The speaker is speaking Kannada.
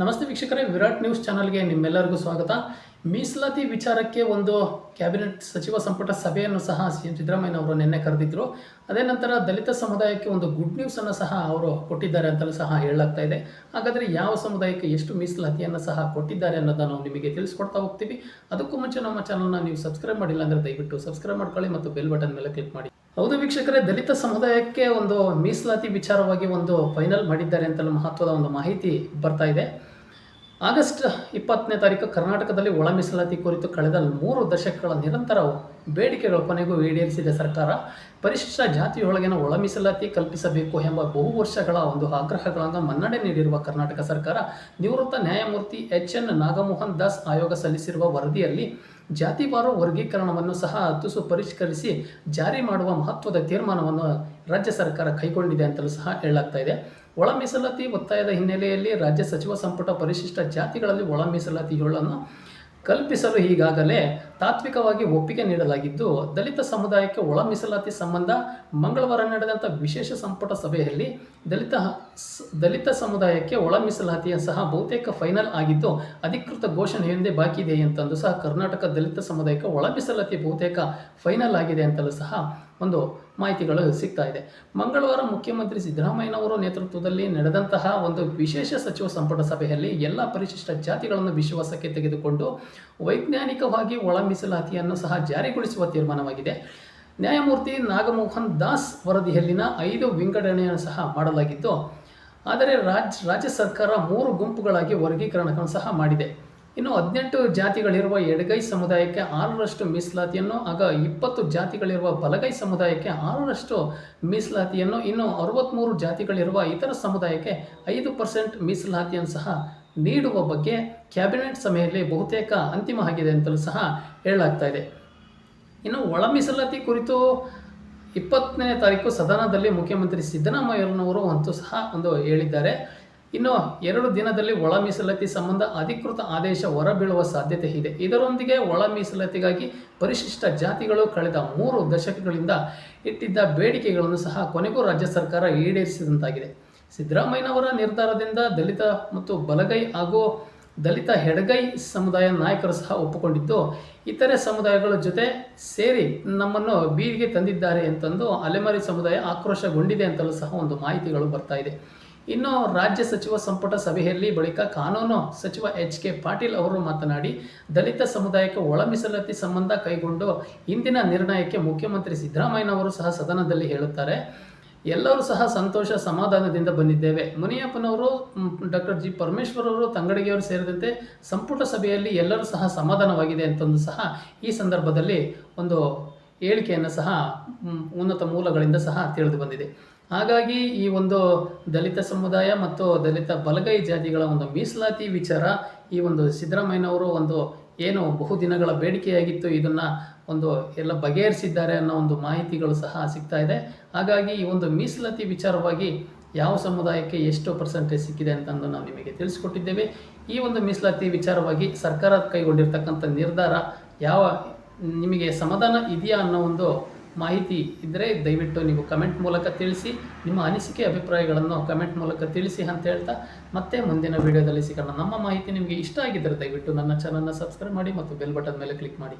ನಮಸ್ತೆ ವೀಕ್ಷಕರೇ ವಿರಾಟ್ ನ್ಯೂಸ್ ಚಾನಲ್ಗೆ ನಿಮ್ಮೆಲ್ಲರಿಗೂ ಸ್ವಾಗತ. ಮೀಸಲಾತಿ ವಿಚಾರಕ್ಕೆ ಒಂದು ಕ್ಯಾಬಿನೆಟ್ ಸಚಿವ ಸಂಪುಟ ಸಭೆಯನ್ನು ಸಹ ಸಿ ಎಂ ಸಿದ್ದರಾಮಯ್ಯ ಅವರು ನಿನ್ನೆ ಕರೆದಿದ್ದರು ಅದೇ ನಂತರ ದಲಿತ ಸಮುದಾಯಕ್ಕೆ ಒಂದು ಗುಡ್ ನ್ಯೂಸನ್ನು ಸಹ ಅವರು ಕೊಟ್ಟಿದ್ದಾರೆ ಅಂತಲೂ ಸಹ ಹೇಳಲಾಗ್ತಾ ಇದೆ. ಹಾಗಾದರೆ ಯಾವ ಸಮುದಾಯಕ್ಕೆ ಎಷ್ಟು ಮೀಸಲಾತಿಯನ್ನು ಸಹ ಕೊಟ್ಟಿದ್ದಾರೆ ಅನ್ನೋದನ್ನು ನಾವು ನಿಮಗೆ ತಿಳಿಸ್ಕೊಡ್ತಾ ಹೋಗ್ತೀವಿ. ಅದಕ್ಕೂ ಮುಂಚೆ ನಮ್ಮ ಚಾನಲ್ನ ನೀವು ಸಬ್ಸ್ಕ್ರೈಬ್ ಮಾಡಿಲ್ಲ ಅಂದರೆ ದಯವಿಟ್ಟು ಸಬ್ಸ್ಕ್ರೈಬ್ ಮಾಡ್ಕೊಳ್ಳಿ ಮತ್ತು ಬೆಲ್ ಬಟನ್ ಮೇಲೆ ಕ್ಲಿಕ್ ಮಾಡಿ. ಹೌದು ವೀಕ್ಷಕರೇ, ದಲಿತ ಸಮುದಾಯಕ್ಕೆ ಒಂದು ಮೀಸಲಾತಿ ವಿಚಾರವಾಗಿ ಒಂದು ಫೈನಲ್ ಮಾಡಿದ್ದಾರೆ ಅಂತಲೂ ಮಹತ್ವದ ಒಂದು ಮಾಹಿತಿ ಬರ್ತಾ ಇದೆ. ಆಗಸ್ಟ್ ಇಪ್ಪತ್ತನೇ ತಾರೀಕು ಕರ್ನಾಟಕದಲ್ಲಿ ಒಳ ಮೀಸಲಾತಿ ಕುರಿತು ಕಳೆದ ಮೂರು ದಶಕಗಳ ನಿರಂತರ ಬೇಡಿಕೆಗಳ ಕೊನೆಗೂ ಈಡೇರಿಸಿದೆ ಸರ್ಕಾರ. ಪರಿಶಿಷ್ಟ ಜಾತಿಯೊಳಗಿನ ಒಳ ಮೀಸಲಾತಿ ಕಲ್ಪಿಸಬೇಕು ಎಂಬ ಬಹು ವರ್ಷಗಳ ಒಂದು ಆಗ್ರಹಗಳನ್ನು ಮನ್ನಣೆ ನೀಡಿರುವ ಕರ್ನಾಟಕ ಸರ್ಕಾರ, ನಿವೃತ್ತ ನ್ಯಾಯಮೂರ್ತಿ ಎಚ್ ಎನ್ ನಾಗಮೋಹನ್ ದಾಸ್ ಆಯೋಗ ಸಲ್ಲಿಸಿರುವ ವರದಿಯಲ್ಲಿ ಜಾತಿವಾರು ವರ್ಗೀಕರಣವನ್ನು ಸಹ ತುಸು ಪರಿಷ್ಕರಿಸಿ ಜಾರಿ ಮಾಡುವ ಮಹತ್ವದ ತೀರ್ಮಾನವನ್ನು ರಾಜ್ಯ ಸರ್ಕಾರ ಕೈಗೊಂಡಿದೆ ಅಂತಲೂ ಸಹ ಹೇಳಲಾಗ್ತಾ ಇದೆ. ಒಳ ಮೀಸಲಾತಿ ಒತ್ತಾಯದ ಹಿನ್ನೆಲೆಯಲ್ಲಿ ರಾಜ್ಯ ಸಚಿವ ಸಂಪುಟ ಪರಿಶಿಷ್ಟ ಜಾತಿಗಳಲ್ಲಿ ಒಳ ಮೀಸಲಾತಿಗಳನ್ನು ಕಲ್ಪಿಸಲು ಈಗಾಗಲೇ ತಾತ್ವಿಕವಾಗಿ ಒಪ್ಪಿಗೆ ನೀಡಲಾಗಿದ್ದು, ದಲಿತ ಸಮುದಾಯಕ್ಕೆ ಒಳ ಮೀಸಲಾತಿ ಸಂಬಂಧ ಮಂಗಳವಾರ ನಡೆದಂಥ ವಿಶೇಷ ಸಂಪುಟ ಸಭೆಯಲ್ಲಿ ದಲಿತ ದಲಿತ ಸಮುದಾಯಕ್ಕೆ ಒಳ ಮೀಸಲಾತಿಯ ಸಹ ಬಹುತೇಕ ಫೈನಲ್ ಆಗಿದ್ದು, ಅಧಿಕೃತ ಘೋಷಣೆಯೊಂದೇ ಬಾಕಿ ಇದೆ ಅಂತಂದು ಸಹ ಕರ್ನಾಟಕ ದಲಿತ ಸಮುದಾಯಕ್ಕೆ ಒಳ ಮೀಸಲಾತಿ ಬಹುತೇಕ ಫೈನಲ್ ಆಗಿದೆ ಅಂತಲೂ ಸಹ ಒಂದು ಮಾಹಿತಿಗಳು ಸಿಗ್ತಾ ಇದೆ. ಮಂಗಳವಾರ ಮುಖ್ಯಮಂತ್ರಿ ಸಿದ್ದರಾಮಯ್ಯನವರ ನೇತೃತ್ವದಲ್ಲಿ ನಡೆದಂತಹ ಒಂದು ವಿಶೇಷ ಸಚಿವ ಸಂಪುಟ ಸಭೆಯಲ್ಲಿ ಎಲ್ಲ ಪರಿಶಿಷ್ಟ ಜಾತಿಗಳನ್ನು ವಿಶ್ವಾಸಕ್ಕೆ ತೆಗೆದುಕೊಂಡು ವೈಜ್ಞಾನಿಕವಾಗಿ ಒಳ ಮೀಸಲಾತಿಯನ್ನು ಸಹ ಜಾರಿಗೊಳಿಸುವ ತೀರ್ಮಾನವಾಗಿದೆ. ನ್ಯಾಯಮೂರ್ತಿ ನಾಗಮೋಹನ್ ದಾಸ್ ವರದಿಯಲ್ಲಿನ ಐದು ವಿಂಗಡಣೆಯನ್ನು ಸಹ ಮಾಡಲಾಗಿದ್ದು ಆದರೆ ರಾಜ್, ರಾಜ್ಯ ಸರ್ಕಾರ ಮೂರು ಗುಂಪುಗಳಾಗಿ ವರ್ಗೀಕರಣಗಳನ್ನು ಸಹ ಮಾಡಿದೆ. ಇನ್ನು ಹದಿನೆಂಟು ಜಾತಿಗಳಿರುವ ಎಡಗೈ ಸಮುದಾಯಕ್ಕೆ ಆರರಷ್ಟು ಮೀಸಲಾತಿಯನ್ನು, ಆಗ ಇಪ್ಪತ್ತು ಜಾತಿಗಳಿರುವ ಬಲಗೈ ಸಮುದಾಯಕ್ಕೆ ಆರರಷ್ಟು ಮೀಸಲಾತಿಯನ್ನು, ಇನ್ನು ಅರವತ್ತ್ಮೂರು ಜಾತಿಗಳಿರುವ ಇತರ ಸಮುದಾಯಕ್ಕೆ ಐದು ಪರ್ಸೆಂಟ್ ಮೀಸಲಾತಿಯನ್ನು ಸಹ ನೀಡುವ ಬಗ್ಗೆ ಕ್ಯಾಬಿನೆಟ್ ಸಭೆಯಲ್ಲಿ ಬಹುತೇಕ ಅಂತಿಮ ಆಗಿದೆ ಅಂತಲೂ ಸಹ ಹೇಳಲಾಗ್ತಾ ಇದೆ. ಇನ್ನು ಒಳ ಮೀಸಲಾತಿ ಕುರಿತು ಇಪ್ಪತ್ತನೇ ತಾರೀಕು ಸದನದಲ್ಲಿ ಮುಖ್ಯಮಂತ್ರಿ ಸಿದ್ದರಾಮಯ್ಯನವರು ಅಂತೂ ಸಹ ಒಂದು ಹೇಳಿದ್ದಾರೆ. ಇನ್ನು ಎರಡು ದಿನದಲ್ಲಿ ಒಳ ಮೀಸಲಾತಿ ಸಂಬಂಧ ಅಧಿಕೃತ ಆದೇಶ ಹೊರಬೀಳುವ ಸಾಧ್ಯತೆ ಇದೆ. ಇದರೊಂದಿಗೆ ಒಳ ಮೀಸಲಾತಿಗಾಗಿ ಪರಿಶಿಷ್ಟ ಜಾತಿಗಳು ಕಳೆದ ಮೂರು ದಶಕಗಳಿಂದ ಇಟ್ಟಿದ್ದ ಬೇಡಿಕೆಗಳನ್ನು ಸಹ ಕೊನೆಗೂ ರಾಜ್ಯ ಸರ್ಕಾರ ಈಡೇರಿಸಿದಂತಾಗಿದೆ. ಸಿದ್ದರಾಮಯ್ಯನವರ ನಿರ್ಧಾರದಿಂದ ದಲಿತ ಮತ್ತು ಬಲಗೈ ಹಾಗೂ ದಲಿತ ಹೆಡಗೈ ಸಮುದಾಯ ನಾಯಕರು ಸಹ ಒಪ್ಪಿಕೊಂಡಿದ್ದು, ಇತರೆ ಸಮುದಾಯಗಳ ಜೊತೆ ಸೇರಿ ನಮ್ಮನ್ನು ಬೀದಿಗೆ ತಂದಿದ್ದಾರೆ ಅಂತಂದು ಅಲೆಮಾರಿ ಸಮುದಾಯ ಆಕ್ರೋಶಗೊಂಡಿದೆ ಅಂತಲೂ ಸಹ ಒಂದು ಮಾಹಿತಿಗಳು ಬರ್ತಾ ಇದೆ. ಇನ್ನು ರಾಜ್ಯ ಸಚಿವ ಸಂಪುಟ ಸಭೆಯಲ್ಲಿ ಬಳಿಕ ಕಾನೂನು ಸಚಿವ ಎಚ್ ಕೆ ಪಾಟೀಲ್ ಅವರು ಮಾತನಾಡಿ, ದಲಿತ ಸಮುದಾಯಕ್ಕೆ ಒಳ ಮೀಸಲಾತಿ ಸಂಬಂಧ ಕೈಗೊಂಡು ಇಂದಿನ ನಿರ್ಣಯಕ್ಕೆ ಮುಖ್ಯಮಂತ್ರಿ ಸಿದ್ದರಾಮಯ್ಯನವರು ಸಹ ಸದನದಲ್ಲಿ ಹೇಳುತ್ತಾರೆ. ಎಲ್ಲರೂ ಸಹ ಸಂತೋಷ ಸಮಾಧಾನದಿಂದ ಬಂದಿದ್ದೇವೆ. ಮುನಿಯಪ್ಪನವರು ಡಾಕ್ಟರ್ ಜಿ. ಪರಮೇಶ್ವರ್ ಅವರು ತಂಗಡಿಗೆಯವರು ಸೇರಿದಂತೆ ಸಂಪುಟ ಸಭೆಯಲ್ಲಿ ಎಲ್ಲರೂ ಸಹ ಸಮಾಧಾನವಾಗಿದೆ ಅಂತಂದು ಸಹ ಈ ಸಂದರ್ಭದಲ್ಲಿ ಒಂದು ಹೇಳಿಕೆಯನ್ನು ಸಹ ಉನ್ನತ ಮೂಲಗಳಿಂದ ಸಹ ತಿಳಿದು ಬಂದಿದೆ. ಹಾಗಾಗಿ ಈ ಒಂದು ದಲಿತ ಸಮುದಾಯ ಮತ್ತು ದಲಿತ ಬಲಗೈ ಜಾತಿಗಳ ಒಂದು ಮೀಸಲಾತಿ ವಿಚಾರ ಈ ಒಂದು ಸಿದ್ದರಾಮಯ್ಯನವರು ಒಂದು ಏನು ಬಹುದಿನಗಳ ಬೇಡಿಕೆಯಾಗಿತ್ತು. ಇದನ್ನು ಒಂದು ಎಲ್ಲ ಬಗೆಹರಿಸಿದ್ದಾರೆ ಅನ್ನೋ ಒಂದು ಮಾಹಿತಿಗಳು ಸಹ ಸಿಗ್ತಾ ಇದೆ. ಹಾಗಾಗಿ ಈ ಒಂದು ಮೀಸಲಾತಿ ವಿಚಾರವಾಗಿ ಯಾವ ಸಮುದಾಯಕ್ಕೆ ಎಷ್ಟು ಪರ್ಸೆಂಟೇಜ್ ಸಿಕ್ಕಿದೆ ಅಂತಂದು ನಾವು ನಿಮಗೆ ತಿಳಿಸ್ಕೊಟ್ಟಿದ್ದೇವೆ. ಈ ಒಂದು ಮೀಸಲಾತಿ ವಿಚಾರವಾಗಿ ಸರ್ಕಾರ ಕೈಗೊಂಡಿರ್ತಕ್ಕಂಥ ನಿರ್ಧಾರ ಯಾವ ನಿಮಗೆ ಸಮಾಧಾನ ಇದೆಯಾ ಅನ್ನೋ ಒಂದು ಮಾಹಿತಿ ಇದ್ದರೆ ದಯವಿಟ್ಟು ನೀವು ಕಮೆಂಟ್ ಮೂಲಕ ತಿಳಿಸಿ, ನಿಮ್ಮ ಅನಿಸಿಕೆ ಅಭಿಪ್ರಾಯಗಳನ್ನು ಕಮೆಂಟ್ ಮೂಲಕ ತಿಳಿಸಿ ಅಂತ ಹೇಳ್ತಾ, ಮತ್ತೆ ಮುಂದಿನ ವಿಡಿಯೋದಲ್ಲಿ ಸಿಗೋಣ. ನಮ್ಮ ಮಾಹಿತಿ ನಿಮಗೆ ಇಷ್ಟ ಆಗಿದ್ದರೆ ದಯವಿಟ್ಟು ನನ್ನ ಚಾನಲ್ನ ಸಬ್ಸ್ಕ್ರೈಬ್ ಮಾಡಿ ಮತ್ತು ಬೆಲ್ ಬಟನ್ ಮೇಲೆ ಕ್ಲಿಕ್ ಮಾಡಿ.